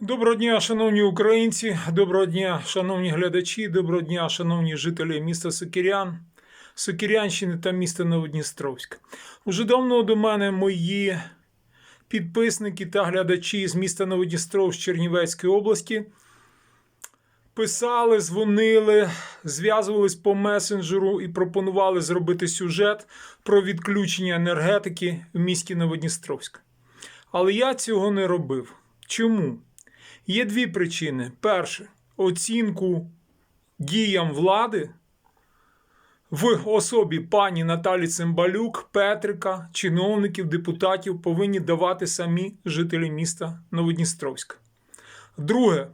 Доброго дня, шановні українці, доброго дня, шановні глядачі, доброго дня, шановні жителі міста Сокирян, Сокирянщини та міста Новодністровськ. Уже давно до мене мої підписники та глядачі з міста Новодністровськ Чернівецької області писали, дзвонили, зв'язувались по месенджеру і пропонували зробити сюжет про відключення енергетики в місті Новодністровськ. Але я цього не робив. Чому? Є дві причини. Перше, оцінку діям влади в особі пані Наталі Цимбалюк, Петрика, чиновників, депутатів повинні давати самі жителі міста Новодністровська. Друге,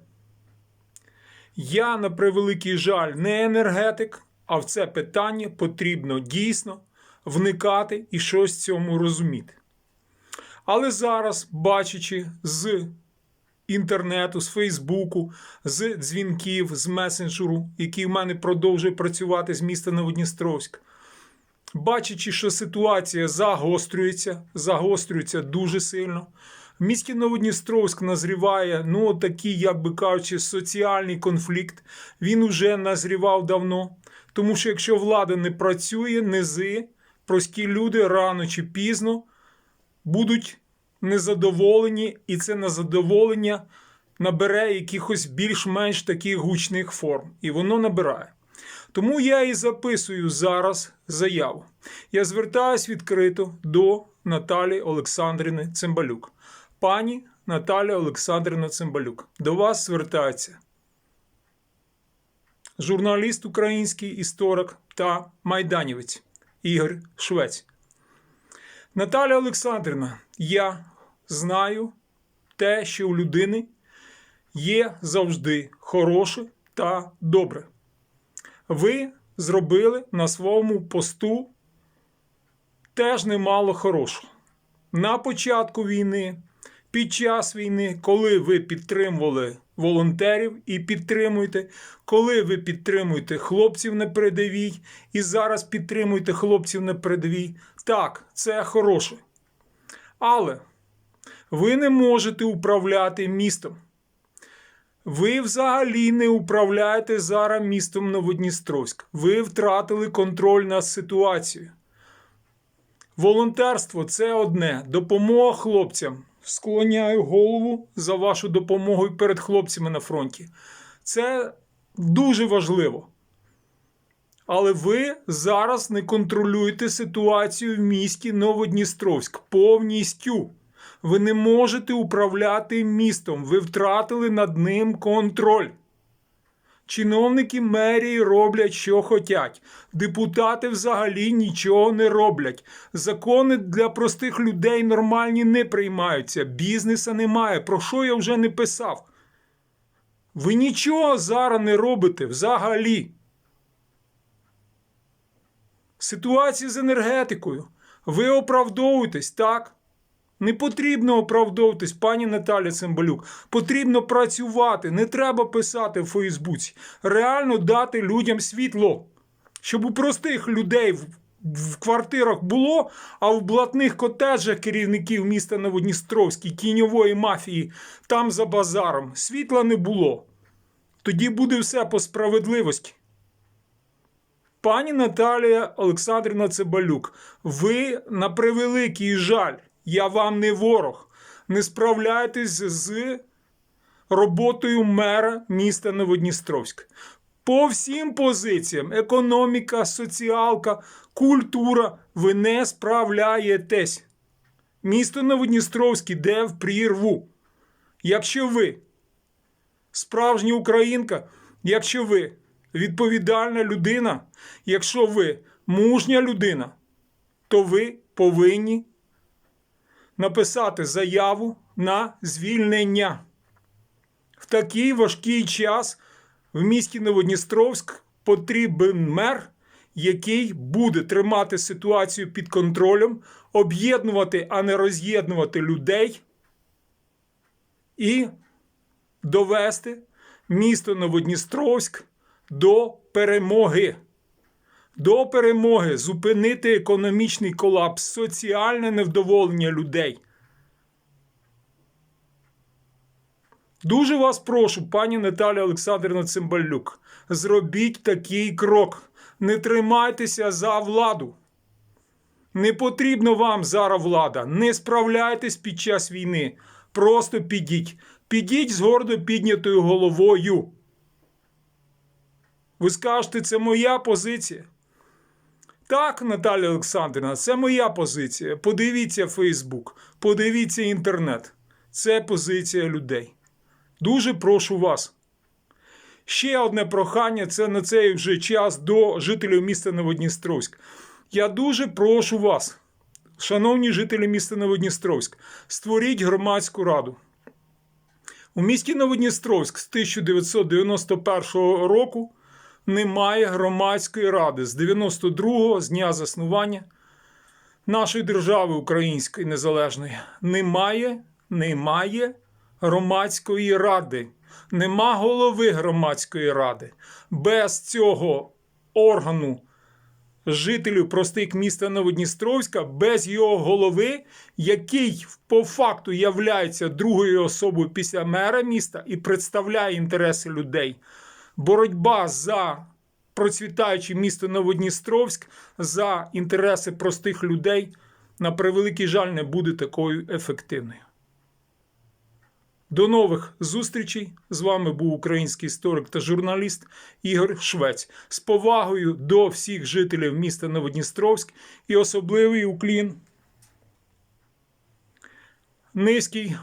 я, на превеликий жаль, не енергетик, а в це питання потрібно дійсно вникати і щось цьому розуміти. Але зараз, бачачи з інтернету, з Фейсбуку, з дзвінків, з месенджеру, який в мене продовжує працювати з міста Новодністровськ. Бачачи, що ситуація загострюється, загострюється дуже сильно. В місті Новодністровськ назріває, ну, такий, як би кажучи, соціальний конфлікт. Він уже назрівав давно. Тому що якщо влада не працює, низи, прості люди рано чи пізно будуть незадоволені, і це незадоволення набере якихось більш-менш таких гучних форм. І воно набирає. Тому я і записую зараз заяву. Я звертаюсь відкрито до Наталі Олександрівни Цимбалюк. Пані Наталя Олександрівна Цимбалюк, до вас звертається журналіст український історик та майданівець Ігор Швець. Наталя Олександрівна, я знаю те, що у людини є завжди хороше та добре. Ви зробили на своєму посту теж немало хорошого. На початку війни, під час війни, коли ви підтримували волонтерів і підтримуєте, коли ви підтримуєте хлопців на передовій і зараз підтримуєте хлопців на передовій, так, це хороше. Але ви не можете управляти містом. Ви взагалі не управляєте зараз містом Новодністровськ. Ви втратили контроль над ситуацією. Волонтерство це одне. Допомога хлопцям. Склоняю голову за вашу допомогу перед хлопцями на фронті. Це дуже важливо. Але ви зараз не контролюєте ситуацію в місті Новодністровськ повністю. Ви не можете управляти містом. Ви втратили над ним контроль. Чиновники мерії роблять, що хотять. Депутати взагалі нічого не роблять. Закони для простих людей нормальні не приймаються. Бізнеса немає. Про що я вже не писав? Ви нічого зараз не робите взагалі. Ситуація з енергетикою. Ви оправдовуєтесь, так? Не потрібно оправдовуватись, пані Наталя Цимбалюк. Потрібно працювати. Не треба писати в Фейсбуці. Реально дати людям світло. Щоб у простих людей в, квартирах було, а в блатних котеджах керівників міста Новодністровській, тіньової мафії, там за базаром, світла не було. Тоді буде все по справедливості. Пані Наталія Олександрівна Цибалюк, ви на превеликий жаль, я вам не ворог. Не справляєтесь з роботою мера міста Новодністровськ. По всім позиціям: економіка, соціалка, культура, ви не справляєтесь. Місто Новодністровськ іде в прірву. Якщо ви справжня українка, якщо ви відповідальна людина, якщо ви мужня людина, то ви повинні написати заяву на звільнення. В такий важкий час в місті Новодністровськ потрібен мер, який буде тримати ситуацію під контролем, об'єднувати, а не роз'єднувати людей і довести місто Новодністровськ до перемоги. До перемоги зупинити економічний колапс, соціальне невдоволення людей. Дуже вас прошу, пані Наталя Олександрівна Цимбалюк, зробіть такий крок. Не тримайтеся за владу. Не потрібна вам зараз влада. Не справляйтесь під час війни. Просто підіть. Підіть з гордо піднятою головою. Ви скажете, це моя позиція. Так, Наталя Олександрівна, це моя позиція. Подивіться Фейсбук, подивіться інтернет. Це позиція людей. Дуже прошу вас. Ще одне прохання це на цей вже час до жителів міста Новодністровськ. Я дуже прошу вас, шановні жителі міста Новодністровськ, створіть громадську раду. У місті Новодністровськ з 1991 року немає громадської ради з 92-го з дня заснування нашої держави української незалежної. Немає, немає громадської ради. Нема голови громадської ради. Без цього органу жителів простих міста Новодністровська, без його голови, який по факту являється другою особою після мера міста і представляє інтереси людей. Боротьба за процвітаюче місто Новодністровськ, за інтереси простих людей, на превеликий жаль, не буде такою ефективною. До нових зустрічей. З вами був український історик та журналіст Ігор Швець. З повагою до всіх жителів міста Новодністровськ і особливий уклін низький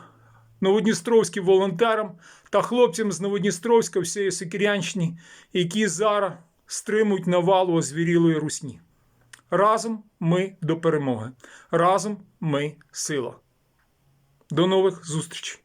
новодністровським волонтерам та хлопцям з Новодністровська всієї Сикірянщини, які зараз стримують навалу озвірілої русні. Разом ми до перемоги. Разом ми сила. До нових зустрічей!